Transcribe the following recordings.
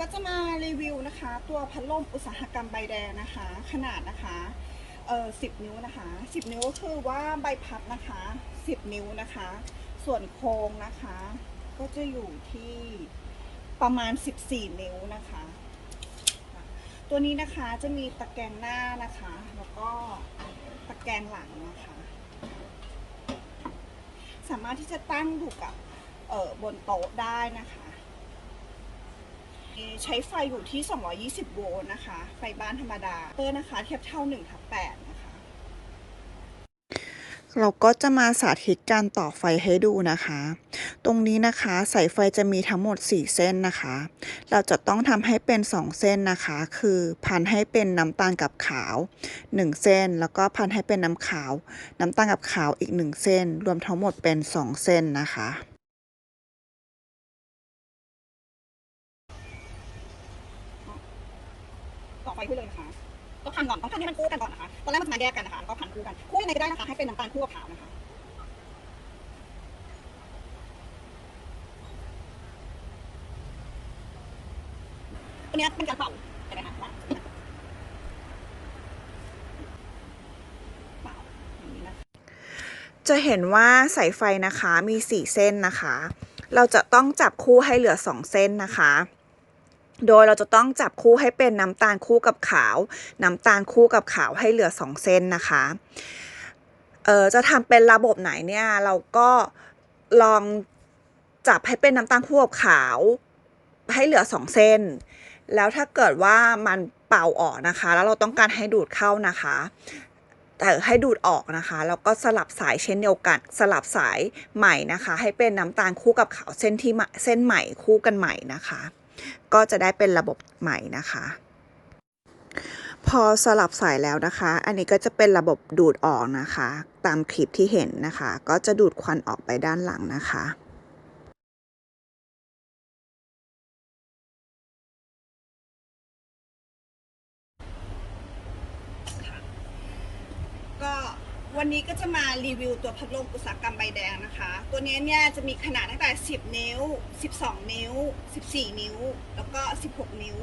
ก็จะมารีวิวนะคะ ตัวพัดลมอุตสาหกรรมใบแดงนะคะ ขนาดนะคะเออสิบนิ้วนะคะสิบนิ้วก็คือว่าใบพัดนะคะสิบนิ้วนะคะ ส่วนโครงนะคะ ก็จะอยู่ที่ประมาณ 14 นิ้วนะคะ ตัวนี้นะคะจะมีตะแกรงหน้านะคะ แล้วก็ตะแกรงหลังนะคะ สามารถที่จะตั้งอยู่กับเออบนโต๊ะได้นะคะ ใช้ไฟอยู่ที่ 220 โวลต์นะคะ ไฟบ้านธรรมดาเตอร์นะคะเทียบเท่า1ทับ8นะคะ เราก็จะมาสาธิตการต่อไฟให้ดูนะคะ ตรงนี้นะคะสายไฟจะมีทั้งหมด 4 เส้นนะคะ เราจะต้องทำให้เป็น 2 เส้นนะคะ คือพันให้เป็นน้ำตาลกับขาว 1 เส้น แล้วก็พันให้เป็นน้ำขาว น้ำตาลกับขาวอีก 1 เส้น รวมทั้งหมดเป็น 2 เส้นนะคะ ต่อไฟขึ้นเลยนะคะต้องพันก่อนต้องพันให้มันคู่กันก่อนนะคะตอนแรกมันมาแยกกันนะคะแล้วก็พันคู่กันคู่ยังไงก็ได้นะคะให้เป็นน้ำตาลคู่กับขาวนะคะตัวนี้เป็นการเป่าเห็นไหมคะว่าเป่าอย่างนี้นะคะจะเห็นว่าสายไฟนะคะมี 4 เส้นนะคะ เราจะต้องจับคู่ให้เหลือ 2 เส้นนะคะ โดยเราจะต้องจับคู่ให้เป็นน้ำตาลคู่กับขาว น้ำตาลคู่กับขาวให้เหลือ 2 เส้นนะคะ เออจะทำเป็นระบบไหนเนี่ยเราก็ลองจับให้เป็นน้ำตาลคู่กับขาว ให้เหลือ 2 เส้น แล้วถ้าเกิดว่ามันเป่าออกนะคะ แล้วเราต้องการให้ดูดเข้านะคะแต่ให้ดูดออกนะคะแล้วก็สลับสายเช่นเดียวกัน สลับสายใหม่นะคะ ให้เป็นน้ำตาลคู่กับขาวเส้นที่เส้นใหม่คู่กันใหม่นะคะ ก็จะได้เป็นระบบใหม่นะคะ พอสลับสายแล้วนะคะ อันนี้ก็จะเป็นระบบดูดออกนะคะ ตามคลิปที่เห็นนะคะ ก็จะดูดควันออกไปด้านหลังนะคะ ก็ วันนี้ก็จะมารีวิวตัวพัดลมอุตสาหกรรมใบแดงนะคะ ตัวนี้เนี่ยจะมีขนาดตั้งแต่ 10 นิ้ว 12 นิ้ว 14 นิ้ว แล้วก็ 16 นิ้ว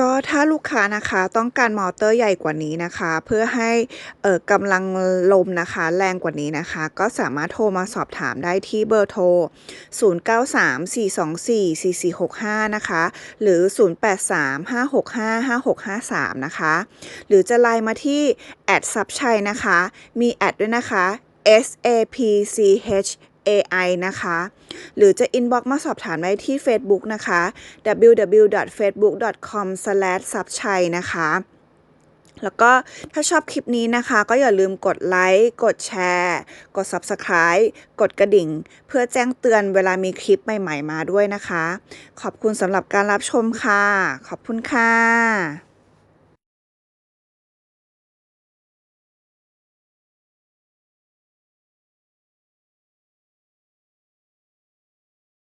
ก็ถ้าลูกค้านะคะต้องการมอเตอร์ใหญ่กว่านี้นะคะ เพื่อให้เอ่อกำลังลมนะคะ แรงกว่านี้นะคะ ก็สามารถโทรมาสอบถามได้ที่เบอร์โทร 0934244465 นะคะ หรือ 0835655653 นะคะ หรือจะไลน์มาที่แอดซับชัยนะคะ มีแอดด้วยนะคะ S A P C H A I นะคะ หรือจะอินบ็อกมาสอบถามได้ที่ Facebook นะคะ www.facebook.com/subchai นะคะแล้วก็ถ้าชอบคลิปนี้นะคะ ก็อย่าลืมกดไลค์กดแชร์ กด Subscribe กดกระดิ่ง เพื่อแจ้งเตือนเวลามีคลิปใหม่ ๆ มาด้วยนะคะ ขอบคุณสำหรับการรับชมค่ะ ขอบคุณค่ะ